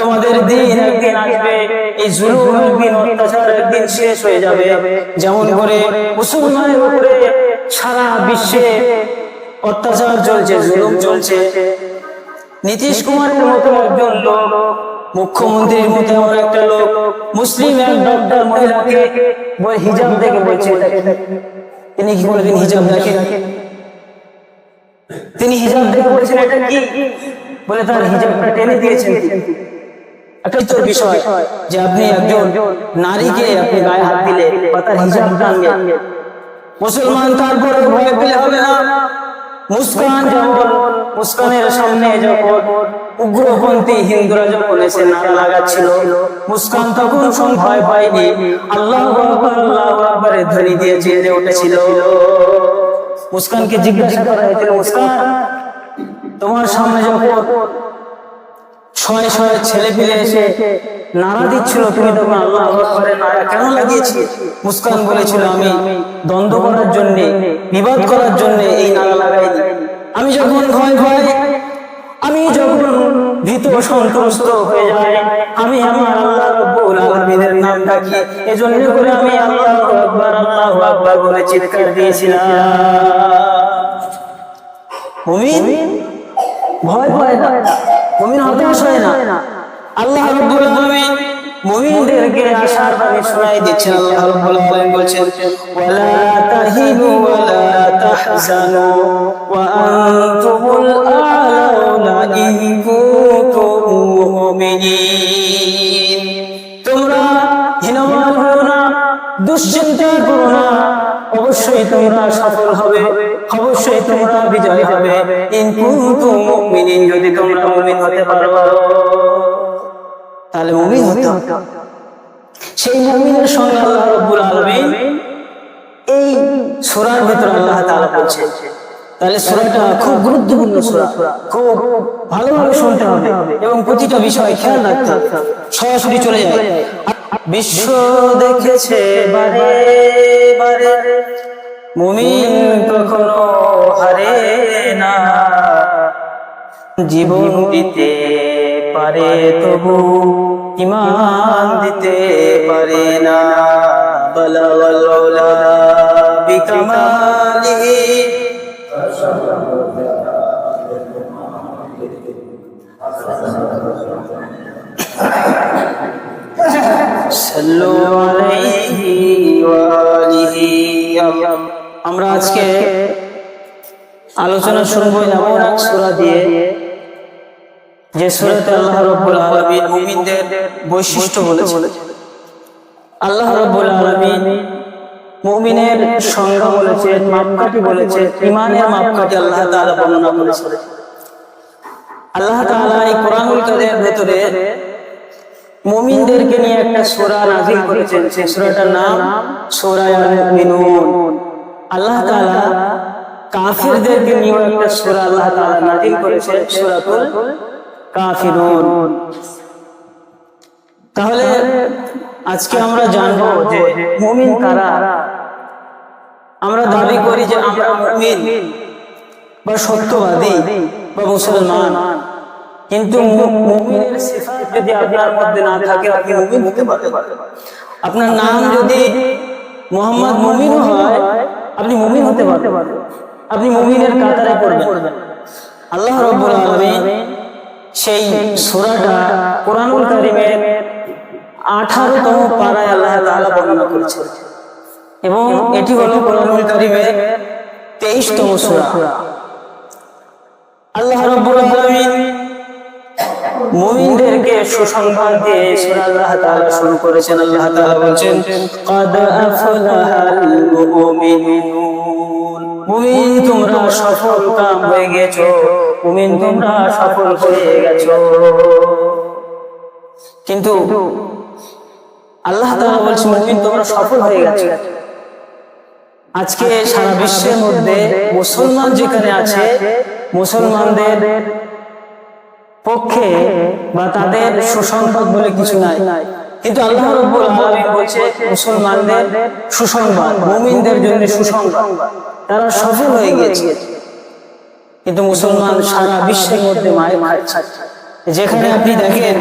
তোমাদের দিন একদিন আসবে? এই জুলুম একদিন অত্যাচার একদিন শেষ হয়ে যাবে। যেমন করে মুসলমানের উপরে সারা বিশ্বে অত্যাচার চলছে, জুলুম চলছে। নীতিশ কুমারের মতো একজন লোক, মুখ্যমন্ত্রীর মতো এমন একটা লোক, মুসলিম এক ডক্টর মহিলাকে হিজাব দেখে বলছে তিনি কি কোনোদিন হিজাব দেখে তিনি হিজাব দেখে বলেছেন, এটা কি? বলে তার হিজাবটা টেনে দিয়েছেন। উগ্রপন্থী হিন্দুরা যখন এসে নারা লাগাচ্ছিল, মুস্কান তখন কোন ভয় পায়নি। আল্লাহ আকবার, আল্লাহ আকবারে ধ্বনি দিয়ে জেনে উঠেছিল। মুসকানকে জিজ্ঞাসা করা হয়েছিল, মুস্কান তোমার সামনে যখন ছয় ছয় ছেলে পেলে এসে নাড়া দিচ্ছিল তুমি তখন আল্লাহ আকবরে নারা কেন লাগিয়েছি মুস্কান বলেছিল, আমি দ্বন্দ্ব করার জন্য, বিবাদ করার জন্য এই নারা লাগাইনি। আমি যখন ভয় ভয়, আমি যখন ভীত সন্ত্রস্ত হয়ে যাই, আমি আমার আল্লাহ রব্বুল আলামিনের নাম ডাকি। এজন্য করে আমি আল্লাহু আকবার আল্লাহু আকবার বলে চিৎকার দিয়েছিলাম। মুমিন? ভয় পায় না। হতাশ হয় না। আল্লাহ রাব্বুল আলামিন মুমিনদেরকে আশার বাণী শোনাই দিচ্ছেন। আল্লাহ রাব্বুল আলামিন বলছেন, ওয়ালা তাহিনু ওয়ালা তাহজানু, ওয়া আনতুমুল আ'লাউনা ইন কুনতুম মুমিনিন। তোমরা হীনমান হও না দুশ্চিন্তা করো না। অবশ্যই তোমরা সফল হবে। অবশ্যই তোমরা বিজয় হবে। ইন কুনতুম মুমিনিন, যদি তোমরা মুমিন হতে পারো। তাহলে মুমিন হতে সেই মুমিনের সঙ্গে আল্লাহ রাব্বুল আলামিন এই সূরার ভিতর আল্লাহ তাআলা বলছেন। তাহলে সূরাটা খুব গুরুত্বপূর্ণ সূরা। খুব ভালোভাবে শুনতে হবে এবং প্রতিটা বিষয় খেয়াল রাখতে হবে। সরাসরি চলে যায় বিশ্ব দেখেছে, বারে বারে। মুমিন কখনো হারে না। জীবন দিতে পারে তবু ইমান দিতে পারে না। বলা বিকামালি সাল্লু আজকে আলোচনা শুনব এমন এক সূরা দিয়ে, যে সূরাতে আল্লাহ রাব্বুল আলামিন মুমিনদের বৈশিষ্ট্য বলেছে আল্লাহ রাব্বুল আলামিন মুমিনের সংজ্ঞা বলেছে, মাপকাঠি বলেছে ইমানের মাপকাঠি আল্লাহ তাআলা বর্ণনা করেছে আল্লাহ তাআলা এই কোরআনুল কারীমের ভেতরে মুমিনদেরকে নিয়ে একটা সূরা নাযিল করেছেন। সেই সূরাটার নাম সূরা আল মুমিনুন আল্লাহ তাআলা কাফিরদেরকে নিয়ে একটা সূরা আল্লাহ তাআলা নাযিল করেছেন সূরাতুল কাফিরুন। তাহলে আজকে আমরা জানব যে মুমিন কারা? আমরা দাবি করি যে আমরা মুমিন বা সত্যবাদী বা মুসলমান। কিন্তু আপনার মধ্যে না থাকে, আপনি মুমিন হতে পারবেন আপনার নাম যদি মোহাম্মদ মুমিন হয়, আপনি মুমিন হতে পারবেন। আপনি মুমিনের কাতারে পড়বেন। আল্লাহ রাব্বুল আলামিন সেই সূরাটা কোরআনুল কারীমের 18 তম পারায় আল্লাহ তাআলা বর্ণনা করেছেন। এবং এটি হলো কোরআনুল কারীমের 23 তম সূরা। আল্লাহ রাব্বুল আলামিন মুমিনদেরকে সুসংবাদ দিয়ে আল্লাহ তাআলা শুরু করেছেন। আল্লাহ তাআলা মুমিন, তোমরা সফল কাম হয়ে গেছো। মুমিন, তোমরা সফল হয়ে গেছো। কিন্তু আল্লাহ তাআলা বলছেন, মুমিন, তোমরা সফল হয়ে গেছো। আজকে সারা বিশ্বের মধ্যে মুসলমান যেখানে আছে, মুসলমানদের পক্ষে বা তাদের সুসংবাদ বলে কিছু নাই। কিন্তু আল্লাহ রাব্বুল আলামিন বলছে, মুসলমানদের সুসংবাদ, মুমিনদের জন্য সুসংবাদ। তারা সফল হয়ে গিয়েছে। কিন্তু মুসলমান সারা বিশ্বের মধ্যে মায়ের মায়ের যেখানে আপনি দেখেন,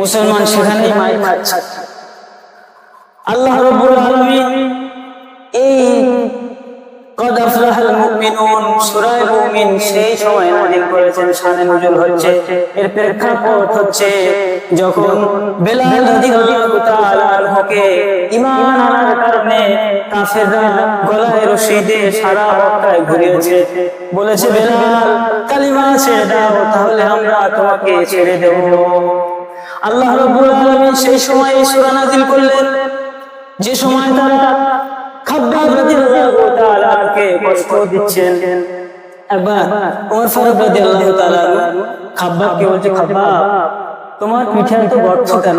মুসলমান সেখানেই মাইক খাচ্ছে আল্লাহ রাব্বুল আলামিন এই কদ আফলাহাল মুমিনুন সূরা মুমিন সেই সময় নাযিল করেছেন, শানে হচ্ছে। এর প্রেক্ষাপট হচ্ছে যখন রাদিয়াল্লাহু তাআলা আনহুকে ঈমান আনার কারণে কাফেররা গলায় রশি দিয়ে সারা মক্কায় ঘুরিয়েছে বলেছে, বেলাল, কালিমা ছেড়ে দাও, তাহলে আমরা তোমাকে ছেড়ে দেব। আল্লাহ রাব্বুল আলামিন সেই সময় সূরা নাযিল করলেন। যে সময় তারা তোমার পিঠে এত গর্ত কেন?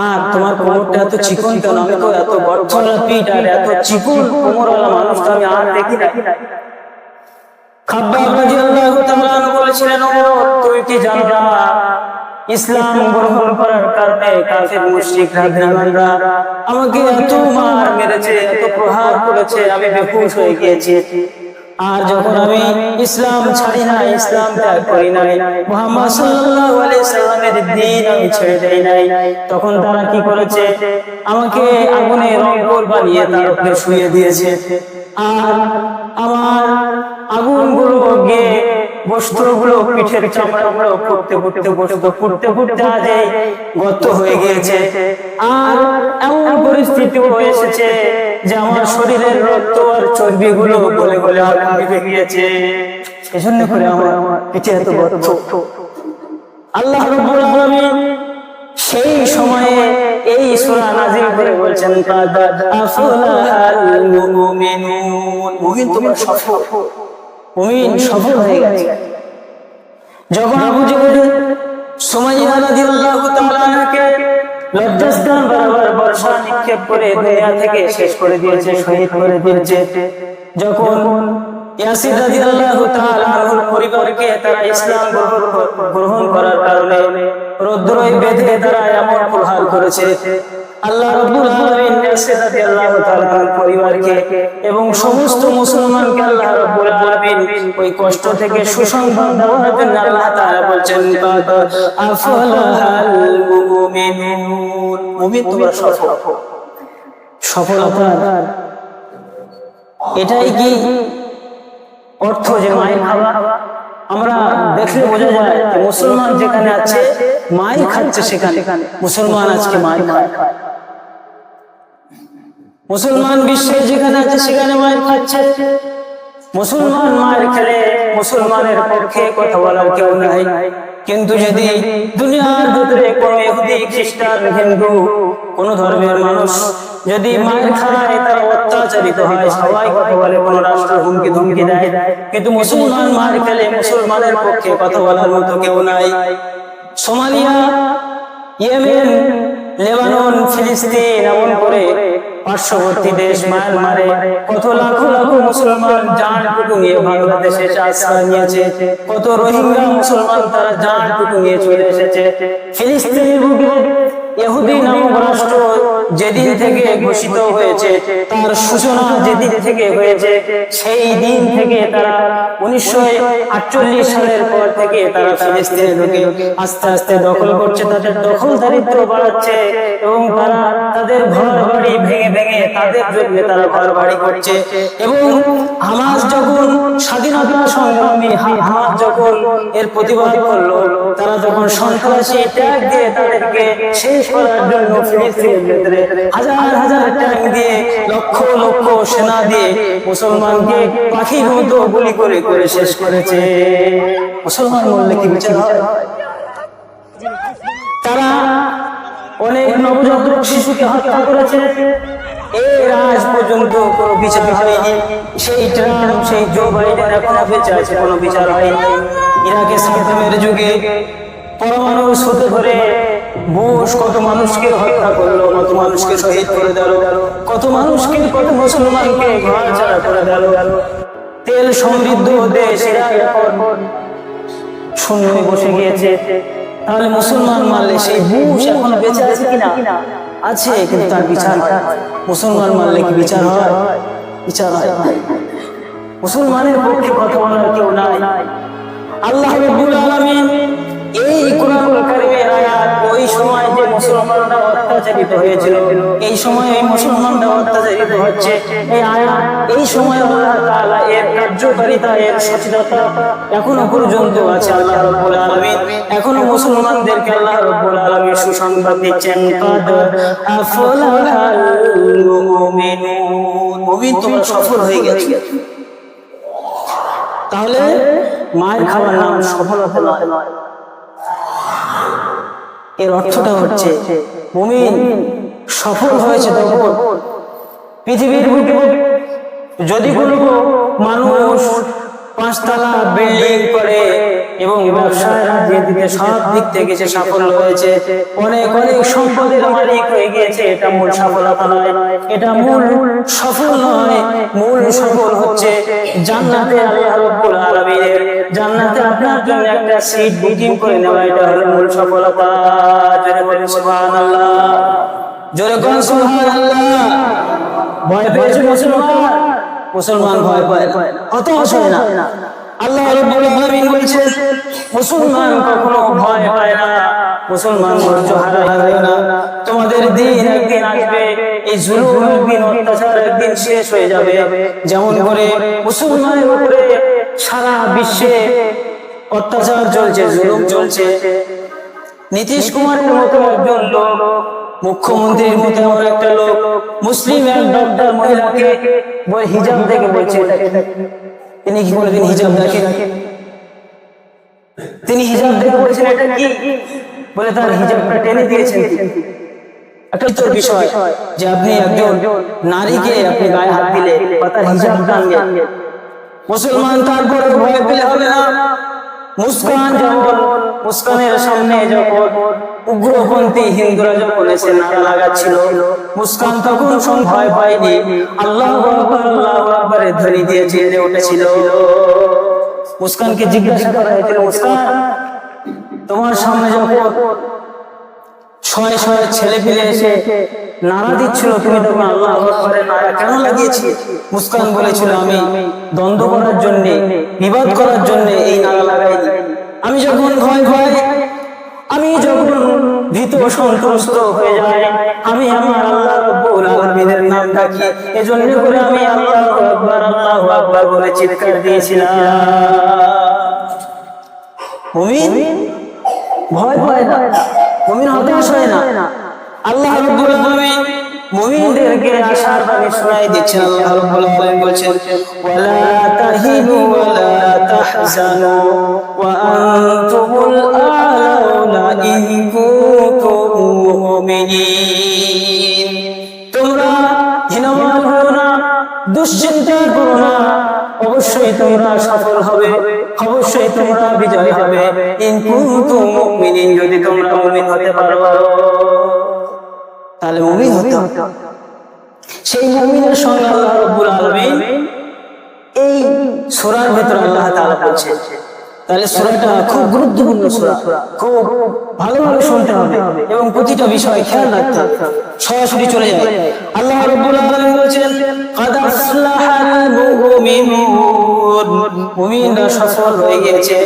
আর তোমার কোমরটা এত চিকন কেন? আমি তো এত গর্তওয়ালা পিঠ আর এত চিকন কোমরওয়ালা মানুষ তো আমি আর দেখি না, ইসলাম গ্রহণ করার কারণে আমাকে এত মার মেরেছে এত প্রহার করেছে আমি বেহুশ হয়ে গিয়েছি। আর যখন আমি ইসলাম ছাড়ি না ইসলাম ত্যাগ করি নাই মুহাম্মদ সাল্লাল্লাহু আলাইহি সাল্লামের দ্বীন আমি ছেড়ে দেই নাই। তখন তারা কি করেছে? আমাকে আগুনে রংপুর বানিয়ে তার উপরে শুয়ে দিয়েছে। আর আমার আগুনগুলো গিয়ে বস্ত্রগুলো পিঠের চামড়াগুলো ফুটতে ফুটতে বস্ত্র ফুটতে ফুটতে আজ গত হয়ে গিয়েছে। আর এমন পরিস্থিতি এসেছে যে আমার শরীরের রক্ত আর চর্বিগুলো গলে গলে নিভে গিয়েছে। এজন্য করে আমার পিঠে এত গর্ত। আল্লাহ রাব্বুল আলামিন সেই সময়ে এই সূরা নাযিল করে বলছেন কাদ মুমিনুন। মুমিন তোমরা সফল। মুমিন সফল হয়ে গেছে। যখন আবু জেহেল সুমাইয়া রাদিয়াল্লাহু তাআলা আনহাকে লজ্জাস্থান বরাবর বর্ষা নিক্ষেপ করে দুনিয়া থেকে শেষ করে দিয়েছে, শহীদ করে দিয়েছে। যখন ইয়াসির রাদিয়াল্লাহু তাআলা পরিবারকে তারা ইসলাম গ্রহণ করার কারণে রৌদ্রই বেঁধে তারা এমন প্রহার করেছে আল্লাহ রাব্বুল আলামিন তাআলা আনহুর পরিবারকে এবং সমস্ত মুসলমানকে আল্লাহ রাব্বুল আলামিন ওই কষ্ট থেকে সুসংবাদ দেওয়ার জন্য আল্লাহ তাআলা মুমিনুন? মুমিন তোমরা সফল। সফলতার এটাই কি অর্থ যে মায়ের খাওয়া? আমরা দেখলে বোঝা যায় মুসলমান যেখানে আছে, মাই খাচ্ছে সেখানে। মুসলমান আজকে মাই খায়। মুসলমান বিশ্বে যেখানে আছে, সেখানে মায়ের খাচ্ছে। মুসলমান মায়ের খেলে মুসলমানের পক্ষে কথা বলার কেউ নাই। কিন্তু যদি দুনিয়ার ভিতরে কোনো ইহুদি, খ্রিস্টান, হিন্দু, কোন ধর্মের মানুষ যদি মায়ের খায় তারা অত্যাচারিত হয়, সবাই কথা বলে, কোন রাষ্ট্র হুমকি ধমকি দেয়, কিন্তু মুসলমান মায়ের খেলে মুসলমানের পক্ষে কথা বলার মতো কেউ নাই। সোমালিয়া, ইয়েমেন লেবানন, ফিলিস্তিন, এমন করে পার্শ্ববর্তী দেশ মায়ানমারে কত লাখো লাখো মুসলমান জান টুকু নিয়ে বাংলাদেশে আশ্রয় নিয়েছে, কত রোহিঙ্গা মুসলমান তারা জান টুকু নিয়ে চলে এসেছে। ফিলিস্তিনের বুকে ইহুদি নামক রাষ্ট্র যেদিন থেকে ঘোষিত হয়েছে, তার সূচনা যেদিন থেকে হয়েছে, সেই দিন থেকে তারা উনিশশো আটচল্লিশ সালের পর থেকে তারা ফিলিস্তিনে ঢুকে আস্তে আস্তে দখল করছে, তাদের দখল দারিদ্র বাড়াচ্ছে এবং তারা তাদের ঘর বাড়ি ভেঙে ভেঙে তাদের জন্য তারা ঘর বাড়ি করছে। এবং হামাস যখন স্বাধীনতা সংগ্রামী হা- হামাস যখন এর প্রতিবাদ করল, তারা যখন সন্ত্রাসী ট্যাগ দিয়ে তাদেরকে শেষ করার জন্য ফিলিস্তিনের হাজার হাজার ট্যাগ দিয়ে লক্ষ লক্ষ সেনা দিয়ে মুসলমানকে পাখির মতো গুলি করে করে শেষ করেছে। মুসলমান বললে কি বিচার হয়? তারা অনেক নবজাতক শিশুকে হত্যা করেছে। এর আজ পর্যন্ত কোনো বিচার হয়নি। সেই ট্রাম্প সেই জো বাইডেন এখনও বেঁচে আছে কোনো বিচার হয়নি। ইরাকে সাদ্দামের যুগে পরমাণু হতে করে বুশ কত মানুষকে হত্যা করল, কত মানুষকে শহীদ করে দিল, কত মানুষকে কত মুসলমানকে ঘর ছাড়া করে দিল। তেল সমৃদ্ধ দেশ শূন্য বসে গিয়েছে। তাহলে মুসলমান মারলে সেই বুশ এখনও বেঁচে আছে কিনা? আছে, কিন্তু তার বিচার মুসলমান মারলে কি বিচার হয়? বিচার হয়। মুসলমানের পক্ষে কথা বলার কেউ নাই। আল্লাহ রাব্বুল আলামিন এই কোরআনুল কারীমের আয়াত এই সময় মুসলমানরা অত্যাচারিত হচ্ছে, এই আয়াত এই সময় আল্লাহ তাআলা এর কার্যকারিতা, এর সচেতনতা এখনও পর্যন্ত আছে আল্লাহ রাব্বুল আলামিন। এখনও মুসলমানদেরকে আল্লাহ রাব্বুল আলামিন সুসংবাদ দিচ্ছেন, কাদ আফলাহাল মুমিনুন। মুমিন সফল হয়ে গেছো। তাহলে মায়ের খাবার নাম সফলতা নয়। এর অর্থটা হচ্ছে মুমিন সফল হয়েছে তখন। পৃথিবীর বুকে যদি কোনো মানুষ পাঁচতলা বিল্ডিং করে এবং ব্যবসায় রাজনীতিতে সব দিক থেকে সে সাফল্য হয়েছে, অনেক অনেক সম্পদের মালিক হয়ে গিয়েছে, এটা মূল সফলতা নয়, এটা মূল সফল নয়, মূল সফল হচ্ছে জান্নাতে আল্লাহ রাব্বুল আলামিনের, জান্নাতে আপনার জন্য একটা সিট বুকিং করে নেওয়া, এটা হলো মূল সফলতা। জোরে বলে সুবহানাল্লাহ। জোরে কোন সুবহানাল্লাহ। ভয় পেয়েছে মুসলমান? মুসলমান ভয় পায় না। হতাশ হয় না। আল্লাহ রাব্বুল আলামিন বলেছেন, মুসলমান কখনো ভয় পায় না, মুসলমান ধৈর্য হারায় না। তোমাদের দিন একদিন আসবে, এই জুলুম একদিন অত্যাচার একদিন শেষ হয়ে যাবে। যেমন করে মুসলমানের উপরে সারা বিশ্বে অত্যাচার চলছে, জুলুম চলছে। নীতিশ কুমারের মতো একজন লোক, মুখ্যমন্ত্রীর মতো এমন একটা লোক, মুসলিম এক ডক্টর মহিলাকে হিজাব থেকে বলছে তিনি কি কোনোদিন হিজাব দেখেন। তিনি হিজাব দেখে বলছেন এটা কি? বলে তার হিজাবটা টেনে দিয়েছেন একটা নারীকে আপনি গায়ে হাত মুসলমান তারপরে ভয় হবে না। মুস্কান যখন, মুস্কানের সামনে যখন উগ্রপন্থী হিন্দুরা যখন এসে নারা লাগাচ্ছিল মুস্কান তখন ভয় পায়নি। আল্লাহ আল্লাহ আকবারে ধ্বনি দিয়ে জেনে উঠেছিল। মুস্কানকে জিজ্ঞাসা করা হয়েছিল মুস্কান তোমার সামনে যখন ছয় ছয় ছেলে পেলে এসে নারা দিচ্ছিল তুমি তখন আল্লাহ আকবরে নারা কেন লাগিয়েছি মুস্কান বলেছিল আমি দ্বন্দ্ব করার জন্য বিবাদ করার জন্য এই নারা লাগাইনি। আমি যখন ভয় ভয় আমি যখন ভীত সন্ত্রস্ত হয়ে যাই, আমি আমার আল্লাহ রব্বুল আলামিনের নাম ডাকি। এজন্য করে আমি আল্লাহু আকবার আল্লাহু আকবার বলে চিৎকার দিয়েছিলাম। মুমিন ভয় ভয় না। মুমিন হতাশ হয় না। আল্লাহ রাব্বুল আলামিন মুমিনদেরকে আশার বাণী শোনাই দিচ্ছেন। আল্লাহ রাব্বুল আলামিন বলছেন, ওয়ালা তাহিনু ওয়ালা তাহজানু, ওয়া আনতুমুল আলাউনা তাহলে মুমিন হতে সেই মুমিনের সঙ্গে আল্লাহ রাব্বুল এই সূরার ভিতরে আল্লাহ তাআলা বলছেন তাহলে সূরাটা খুব গুরুত্বপূর্ণ সূরা। খুব ভালোভাবে শুনতে হবে এবং প্রতিটা বিষয় খেয়াল রাখতে হবে। সরাসরি চলে যায় আল্লাহ রাব্বুল আলামিন বলেছেন, কাদ আফলাহাল মুমিনুন। মুমিনরা সফল হয়ে গেছে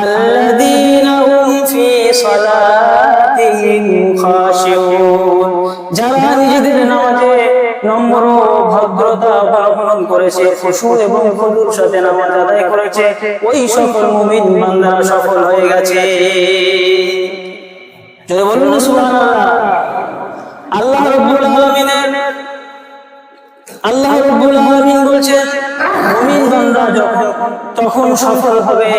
আল্লাযীনা হুম ফি সালাতিহিম খাশিউন। যারা নিজেদের নামাজে নম্র ভদ্রতা অবলম্বন করেছে খুশু এবং খুদুর সাথে নামাজ আদায় করেছে। ওই সকল মুমিন বান্দা সফল হয়ে গেছে। যদি বলুন সুবহানাল্লাহ। আল্লাহ রাব্বুল আলামিনের আল্লাহ রাব্বুল আলামিন বলছেন মুমিন বান্দা যখন তখন সফল হবে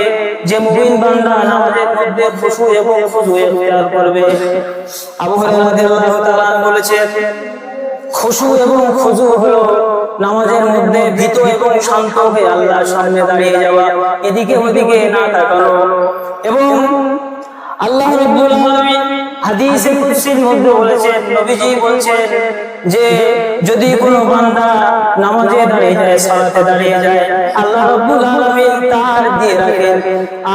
যে মুমিন বান্দা নামাজের মধ্যে খুশু এবং খুদু ইখতিয়ার করবে। আবু হুরায়রা রাদিয়াল্লাহু তাআলা বলেছেন খুশু এবং খুজু হলো নামাজের মধ্যে ভীত এবং শান্ত হয়ে আল্লাহর সামনে দাঁড়িয়ে যাওয়া। এদিকে ওদিকে না তাকানো। এবং আল্লাহ রাব্বুল আলামিন হাদিসে কুদসির মধ্যে বলেছেন, নবীজি বলছেন যে যদি কোনো বান্দা নামাজে দাঁড়িয়ে যায়, সালাতে দাঁড়িয়ে যায়, আল্লাহ রাব্বুল আলামিন তার দিয়ে রাখেন।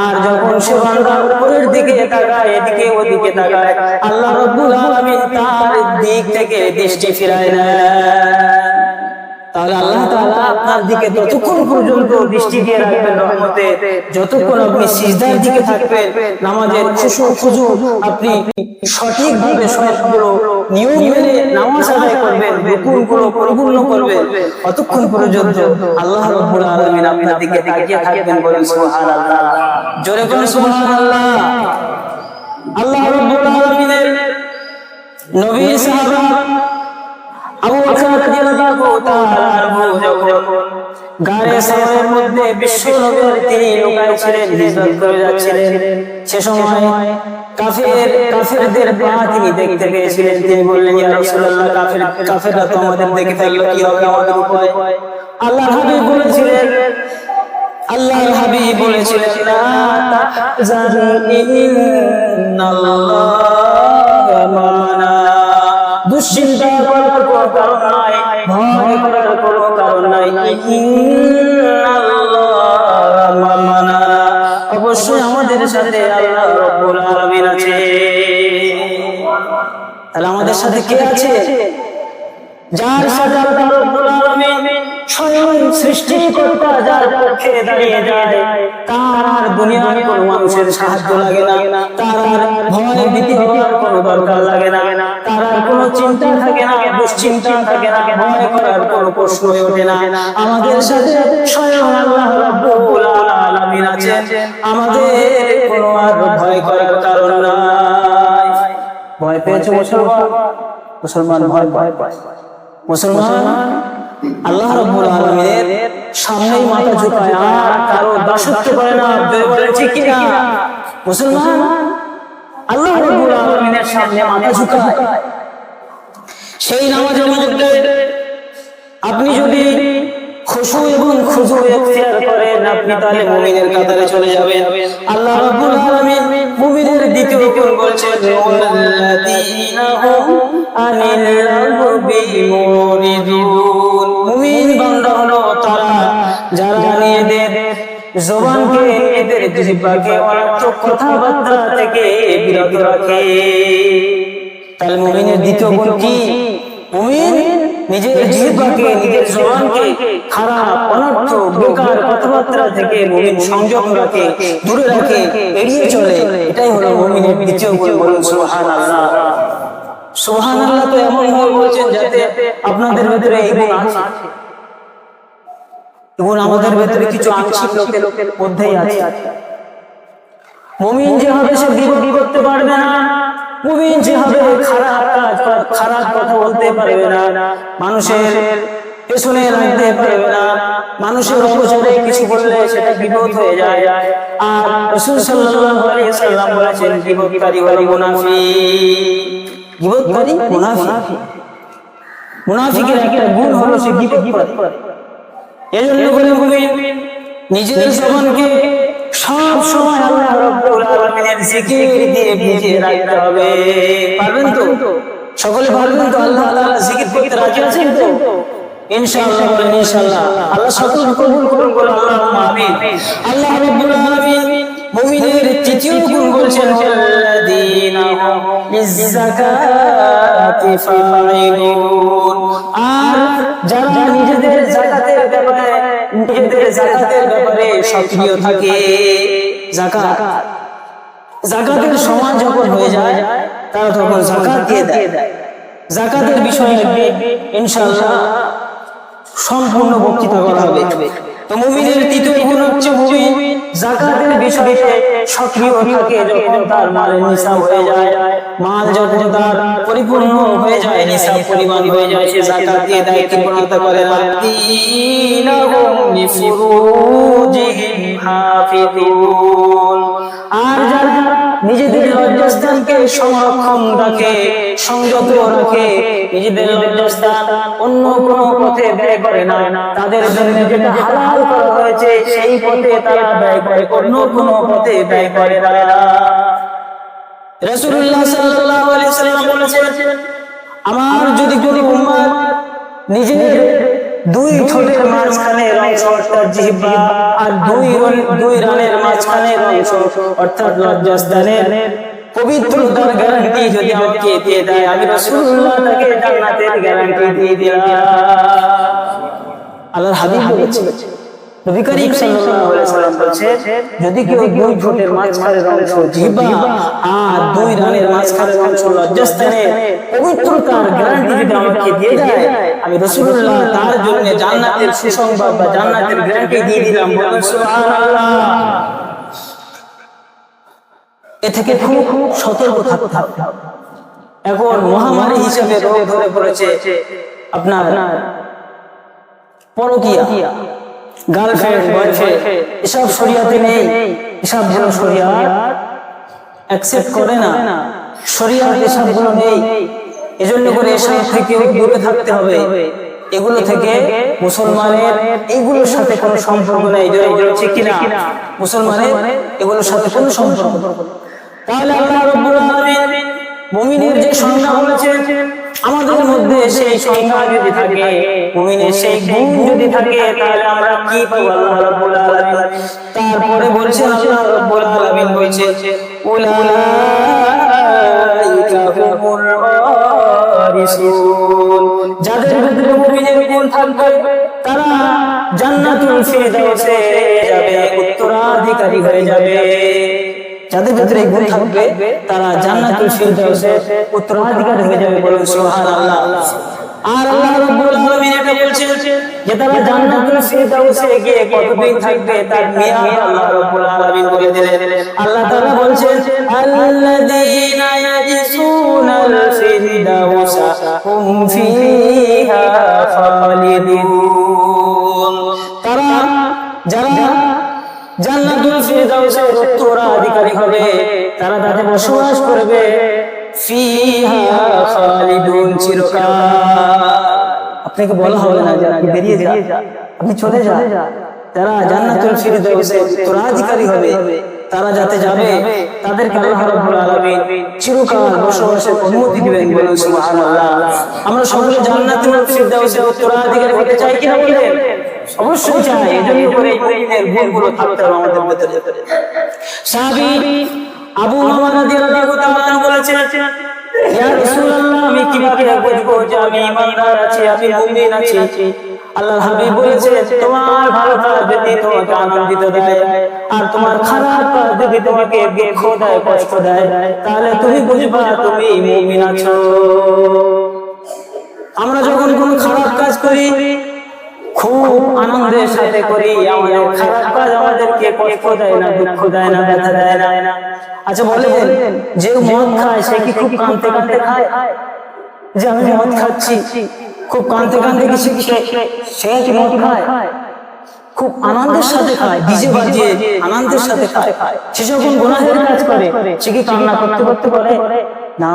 আর যখন সে বান্দা উপরের দিকে তাকায়, এদিকে ওদিকে তাকায়, আল্লাহ রাব্বুল আলামিন তার দিক থেকে দৃষ্টি ফিরায় তাহলে আল্লাহ পর্যন্ত আল্লাহ আপনার দিকে তাকিয়ে থাকবেন বলেন জোরে সুবহানাল্লাহ। আল্লাহ নবী সাহাবা আবু বকর রাদিয়াল্লাহু তাআলা যখন গাড়ে সাওয়ারের মধ্যে বিশ্ব নবীর তিনি লুকায় ছিলেন হিজরত করে যাচ্ছিলেন। সে সময় কাফের কাফেরদের পা তিনি দেখতে পেয়েছিলেন। তিনি বললেন ইয়া রাসূলুল্লাহ কাফের কাফেররা তো আমাদের দেখে ফেলল কি হবে আমাদের উপায়? আল্লাহ হাবিব বলেছিলেন আল্লাহর হাবিব বলেছিলেন লা তাহজান ইন্নাল্লাহা মা'ানা। দুশ্চিন্তা করার কোনো নাই ভয় কোনো কারণ নাই। মামানা অবশ্যই আমাদের সাথে আল্লাহ রাব্বুল তাহলে আমাদের সাথে কে আছে? যার সাথে আল্লাহ সৃষ্টিকর্তা যার পক্ষে দাঁড়িয়ে যায়, তার আর দুনিয়ার কোনো মানুষের সাহায্য লাগে না, তার আর ভয় ভীতি হওয়ার কোনো দরকার লাগে না, তার আর কোনো চিন্তা থাকে না, দুশ্চিন্তা থাকে না, ভয় করার কোনো প্রশ্নই ওঠে না। আমাদের সাথে স্বয়ং আল্লাহ রাব্বুল আলামিন আছেন। আমাদের কোনো আর ভয় করার কারণ নাই। ভয় পেয়েছ মুসলমান? মুসলমান ভয় ভয় পায়। মুসলমান আল্লাহ রাব্বুল আলামিনের সামনেই মাথা ঝুঁকায় আর কারও দাসত্ব করে না ঠিক কি না মুসলমান আল্লাহ রাব্বুল আলামিনের সামনে মাথা ঝুঁকায় সেই নামাজের মধ্যে আপনি যদি খুশু এবং খুজু ইখতিয়ার করেন আপনি তাহলে মুমিনের কাতারে চলে যাবেন। আল্লাহ রাব্বুল আলামিন মুমিনের দ্বিতীয় গুণ বলছেন ওয়াল্লাযীনা হুম আনিল লাগবি মুরিদুন মুমিন বান্দা হলো তারা, যারা নিজেদের জবানকে, এদের জিহ্বাকে অনর্থক কথাবার্তা থেকে বিরত রাখে। তাহলে মুমিনের দ্বিতীয় গুণ কি? মুমিন নিজের জিহ্বাকে নিজের জবানকে খারাপ, অনর্থ, বেকার কথাবার্তা থেকে মুমিন সংযম রাখে, দূরে রাখে, এড়িয়ে চলে। এটাই হলো মুমিনের দ্বিতীয় গুণ বলুন সুবহানাল্লাহ। তো এমন ভাবে বলছেন যাতে আপনাদের ভেতরে এই গুণ আছে। এবং আমাদের ভেতরে কিছু আংশিক লোকের মধ্যেই আছে। মুমিন যেভাবে সে বিরোধী করতে পারবে না যেভাবে খারাপ খারাপ কথা বলতে পারবে না, মানুষের পেছনে লাগতে পারবে না, মানুষের অপচারে কিছু বললে সেটা বিপদ হয়ে যায়। আর রাসূল সাল্লাল্লাহু বলেছেন, বিপদকারী মুনাফিক। বিপদকারী আল্লাহ সকলে পারবেন তো? আল্লাহ তাআলা জিকির করতে রাজি আছেন তো? ইনশাআল্লাহ বলেন আল্লাহ সকল আল্লাহুম্মা আমিন। আল্লাহ রাব্বুল মুমিনের তৃতীয় গুণ বলছেন যাকাতের সময় যখন হয়ে যায়, তারা তখন যাকাত দিয়ে দেয়। যাকাতের বিষয়ে ইনশাআল্লাহ, সম্পূর্ণ বক্তৃতা করা হবে। মুমিনের তৃতীয় গুণ হচ্ছে মুমিন। যাকাতের বিষয়ে সক্রিয় থাকে যখন তার মালের নিসাব হয়ে যায়। মাল যখন তার পরিপূর্ণ হয়ে যায়, নিসাব পরিমাণ হয়ে যায়, সে যাকাত দিয়ে দেয় কৃপণতা করে না দীনাহুম লিফুরুজিহিম হাফিজুন। নিজেদের লজ্জাস্থানকে সংরক্ষণ রাখে সংযত রাখে নিজেদের লজ্জাস্থান অন্য কোনো পথে ব্যয় করে না। তাদের জন্য যেটা হালাল করা হয়েছে সেই পথে তারা ব্যয় করে অন্য কোনো পথে ব্যয় করে না। রাসূলুল্লাহ সাল্লাল্লাহু আলাইহি সাল্লাম বলেছেন আমার যদি কোনো উম্মত নিজের দুই ঠোঁটের মাঝখানের অংশ অর্থাৎ জিহ্বা আর দুই দুই রানের মাঝখানের অংশ অর্থাৎ লজ্জাস্থানের পবিত্রতার গ্যারান্টি যদি আমাকে দিয়ে দেয় আমি রাসূলুল্লাহ তাকে জান্নাতের গ্যারান্টি দিয়ে দিলাম আল্লাহর হাবিব বলেছে নবী করিম সাল্লাল্লাহু আলাইহি সাল্লাম যদি কেউ দুই ফুটের মাঝখানের অংশ জিহ্বা আর দুই রানের মাঝখানের অংশ লজ্জাস্থানের পবিত্রতার গ্যারান্টি যদি আমাকে দিয়ে দেয় আমি রাসূলুল্লাহ তার জন্য জান্নাতের সুসংবাদ বা জান্নাতের গ্যারান্টি দিয়ে দিলাম বলুন সুবহানাল্লাহ। এ থেকে খুব খুব সতর্ক থাকতে হবে। এখন মহামারী হিসেবে রোগ ধরে পড়েছে আপনার পরকিয়া গার্লফ্রেন্ড বয়ফ্রেন্ড এসব শরিয়াতে নেই। এসবগুলো শরিয়াত অ্যাকসেপ্ট করে না। শরিয়াত এসবগুলো নেই। এজন্য করে এসব থেকে দূরে থাকতে হবে। এগুলো থেকে মুসলমানের এগুলোর সাথে কোনো সম্পর্ক নেই। ঠিক কিনা? মুসলমানের এগুলোর সাথে কোনো সম্পর্ক। তাহলে আল্লাহ রাব্বুল আলামিন মুমিনের যে সংজ্ঞা বলেছেন আমাদের মধ্যে সেই সংজ্ঞা যদি থাকে মুমিনের সেই গুণ যদি থাকে তাহলে আমরা কি পাবো আল্লাহ রাব্বুল আলামিন তারপরে বলছেন আল্লাহ রাব্বুল আলামিন বলছেন উলাইকা হুমুল ওয়ারিসুন যাদের ভিতরে মুমিনের গুণ থাকবে তারা জান্নাতুল ফিরদাউসে যাবে উত্তরাধিকারী হয়ে যাবে। যাদের ভিতরে এই গুণ থাকবে তারা জান্নাতুল ফিরদাউসে উত্তরাধিকারী হয়ে যাবে বলুন সুবহানাল্লাহ। আর আল্লাহ রাব্বুল আলামিন এটা বলছেন যে তারা জান্নাতুল ফিরদাউসে গিয়ে কতদিন থাকবে তার মেয়াদ আল্লাহ রাব্বুল আলামিন বলে দিলেন। আল্লাহ তাআলা বলছেন আল্লাযীনা ইয়াজসুনাল ফিরদাউসা হুম ফিহা খালিদুন। হবে। তারা তাতে বসবাস করবে। আপনাকে বলা হবে না যে বেরিয়ে যান আপনি চলে যান যারা জান্নাতুল উত্তরাধিকারী হবে। তারা যাতে যাবে, তাদেরকে আল্লাহ রাব্বুল চিরকাল বসবাসের অনুমতি দিবেন বলুন সুবহানাল্লাহ। আমরা সকলে জান্নাতুল ফিরদাউসের উত্তরাধিকারী হতে চাই কিনা বলেন? অবশ্যই চাই করে এই মুমিনের গুণগুলো থাকতে হবে আমাদের ভিতরে। সাহাবী আবু মামা রাদিয়াল্লাহু তাআলা বলেছেন ইয়া রাসূলুল্লাহ আমি কীভাবে বুঝব যে আমি ইমানদার আছি আমি মুমিন আছি? আল্লাহর হাবিব বলেছে তোমার ভালো কাজ যদি তোমাকে আনন্দিত দেয় আর তোমার খারাপ কাজ যদি তোমাকে দুঃখ দেয় কষ্ট দেয় তাহলে তুমি বুঝবা তুমি মুমিন আছো। আমরা যখন কোনো খারাপ কাজ করি খুব আনন্দের সাথে করি আমাদের খারাপ কাজ আমাদেরকে কষ্ট দেয় না দুঃখ দেয় না ব্যথা দেয় না। আচ্ছা বলেন যে মদ খায় সে কি খুব কাঁদতে কাঁদতে খায়? যে আমি মদ খাচ্ছি খুব কাঁদতে কাঁদতে কি সে কি মদ খায়। খুব আনন্দের সাথে খায় ডিজে বাজিয়ে আনন্দের সাথে খায়। সে যখন গুনাহের কাজ করে সে কি কান্না করতে করতে করে না।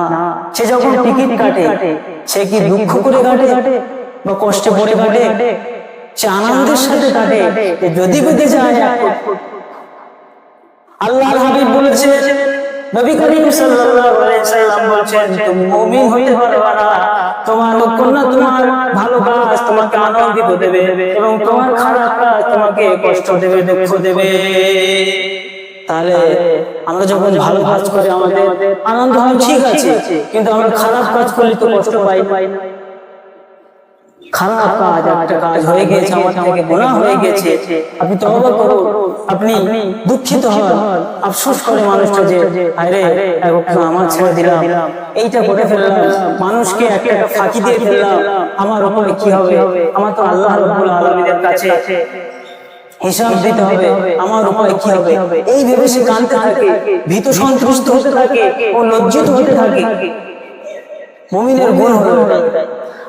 সে যখন টিকিট কাটে সে কি দুঃখ করে কাটে বা কষ্টে পড়ে কাটে আনন্দের সাথে কাটে যদি বেঁধে যায়, আল্লাহর হাবিব বলেছে আমরা যখন ভালো কাজ করে, আমাদের আনন্দ হয়, ঠিক আছে, কিন্তু আমরা খারাপ কাজ করলে তো কষ্ট পাই পাই না। খারাপ কাজ একটা কাজ হয়ে গেছে আমার থেকে গুনাহ হয়ে গেছে। আপনি তওবা করুন। আপনি দুঃখিত হন। আফসোস করে মানুষটা যে আরে আমার ছেড়ে দিলাম। এইটা করে ফেললাম। মানুষকে একটা ফাঁকি দিয়ে ফেললাম। আমার উপরে কি হবে? আমার তো আল্লাহ রাব্বুল আলামিনের কাছে। হিসাব দিতে হবে। আমার উপায় কি হবে? এই ভেবে সে কাঁদতে থাকে। ভীত সন্ত্রস্ত হতে থাকে ও লজ্জিত হতে থাকে। মুমিনের গুণ হলো।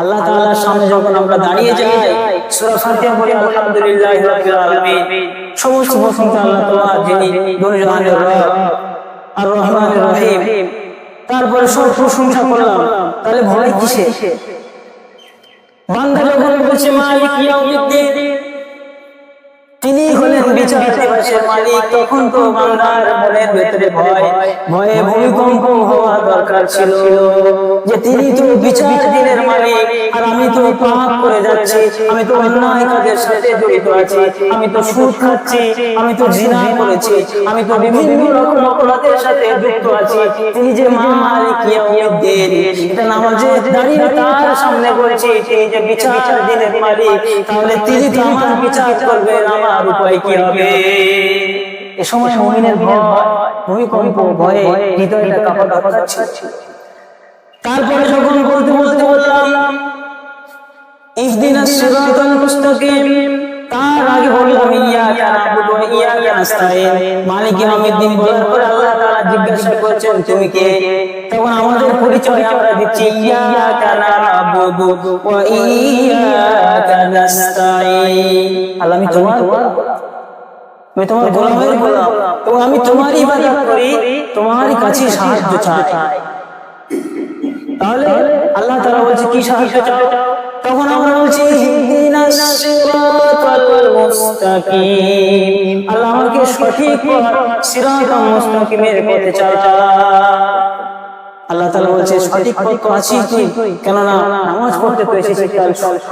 আল্লাহ তাআলার সামনে যখন আমরা দাঁড়িয়ে যাই, সূরা ফাতিহা পড়ি আলহামদুলিল্লাহি রাব্বিল আলামিন। সমস্ত প্রশংসা আল্লাহ তাআলা যিনি দুনিয়ার রব আর রহমানির রহিম, তারপরে সব প্রশংসা করলাম, তাহলে ভয় কিসে বান্দা যখন বলছে, মালিক ইয়াউমিদ্দিন তিনি হলেন বিচার দিবসের মালিক তখন তো বান্দার মনের ভেতরে ভয় ভয়ে ভূমিকম্প হওয়া দরকার ছিল। যে তিনি তো বিচার দিনের মালিক আর আমি তো পাপ করে যাচ্ছি আমি তো অন্যায় কাজের সাথে জড়িত আছি আমি তো সুদ খাচ্ছি আমি তো জিনা করেছি আমি তো বিভিন্ন রকম অপরাধের সাথে যুক্ত আছি। তিনি যে মা মালিক ইয়াউমিদ্দিন এটা নামাজে দাঁড়িয়ে তার সামনে বলছি তিনি যে বিচার দিনের মালিক তাহলে তিনি তো আমার বিচার করবেন। আমার উপায় কি হবে? এ সময় মুমিনের ভয়, ভূমিকম্প, ভয়ে হৃদয়টা কাঁপা যাচ্ছে তারপরে যখন বলতে বলতে বললাম, ইহদিনাস সিরাতাল মুস্তাকিম। তার আগে বললাম, ইয়াকা নাবুদু ওয়া ইয়াকা নাস্তাইন মালিক ইয়াউমিদ্দিন বলার পর আল্লাহ তাআলা জিজ্ঞাসা করছেন, তুমি কে? তখন আমাদের পরিচয় আমরা দিচ্ছি ইয়াকা নাবুদু ওয়া ইয়াকা নাস্তাইন আল্লাহ আমি তোমার আমি তোমার গোলামের গোলাম এবং আমি তোমারই ইবাদত করি তোমারই কাছে সাহায্য চাই। তাহলে আল্লাহ তাআলা বলছে কি সাহায্য চাও? তখন আমরা বলছি আল্লাহ আমাকে সঠিক পথ সিরাতাল মুস্তাকিমের পথে চালা। আল্লাহ তাআলা বলছে সঠিক পথ তো আছিস তুই? কেননা নামাজ পড়তে তো এসেছিস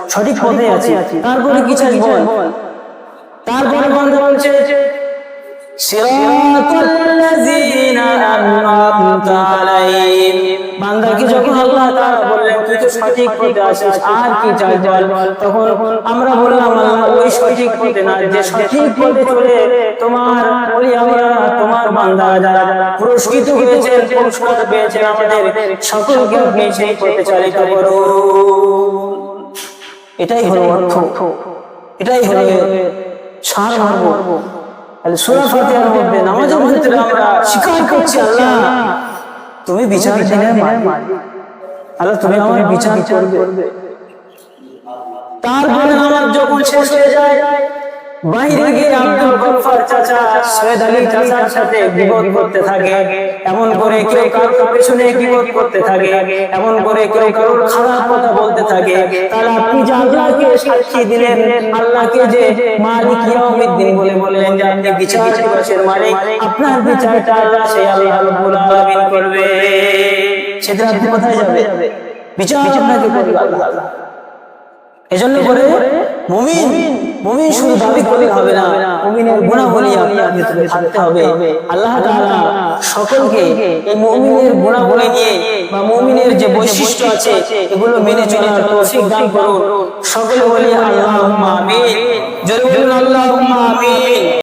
সঠিক পথে আছি তারপরে কি বল। তারপরে বন্ধু বলছে তোমার বান্দা যারা পুরস্কৃত হয়েছে, পুরস্কার পেয়েছে আমাদের সকলকে আপনি সেই পথে চালিত করো এটাই হলো অর্থ। এটাই হলো সার মারব তাহলে সুরা ফাতিহার মধ্যে নামাজের ভিতরে আমরা স্বীকার করছি আল্লাহ। তুমি বিচার দিনের মালিক। আল্লাহ তুমি আমার বিচার করবে। তারপরে আমার যখন শেষ হয়ে যায় বাইরে গিয়ে আব্দুল গফফার চাচা সৈয়দ আলী চাচার সাথে বিপদ করতে থাকে। এমন করে কেউ কারোর পেছনে বিপদ করতে থাকে। এমন করে কেউ কারোর খারাপ কথা বলতে থাকে। তাহলে আপনি যে আল্লাহকে সাক্ষী দিলেন আল্লাহকে যে মালিক ইয়াউমিদ্দিন বলে বললেন যে আপনি বিচার দিবসের মালিক আপনার বিচারটা আল্লাহ সেই আল্লাহ রাব্বুল আলামিন করবে। সেদিন আপনি কোথায় যাবে? বিচার আপনাকে করবে আল্লাহ। এজন্য করে মুমিন মুমিন শুধু দাবি করলে হবে না। মুমিনের গুণাবলী আপনার ভিতরে থাকতে হবে। আল্লাহ তাআলা সকলকে এই মুমিনের গুণাবলী নিয়ে বা মুমিনের যে বৈশিষ্ট্য আছে এগুলো মেনে চলার তৌফিক দান করুন। সকলে বলি আল্লাহুম্মা আমিন। জোরে বলুন আল্লাহুম্মা আমিন।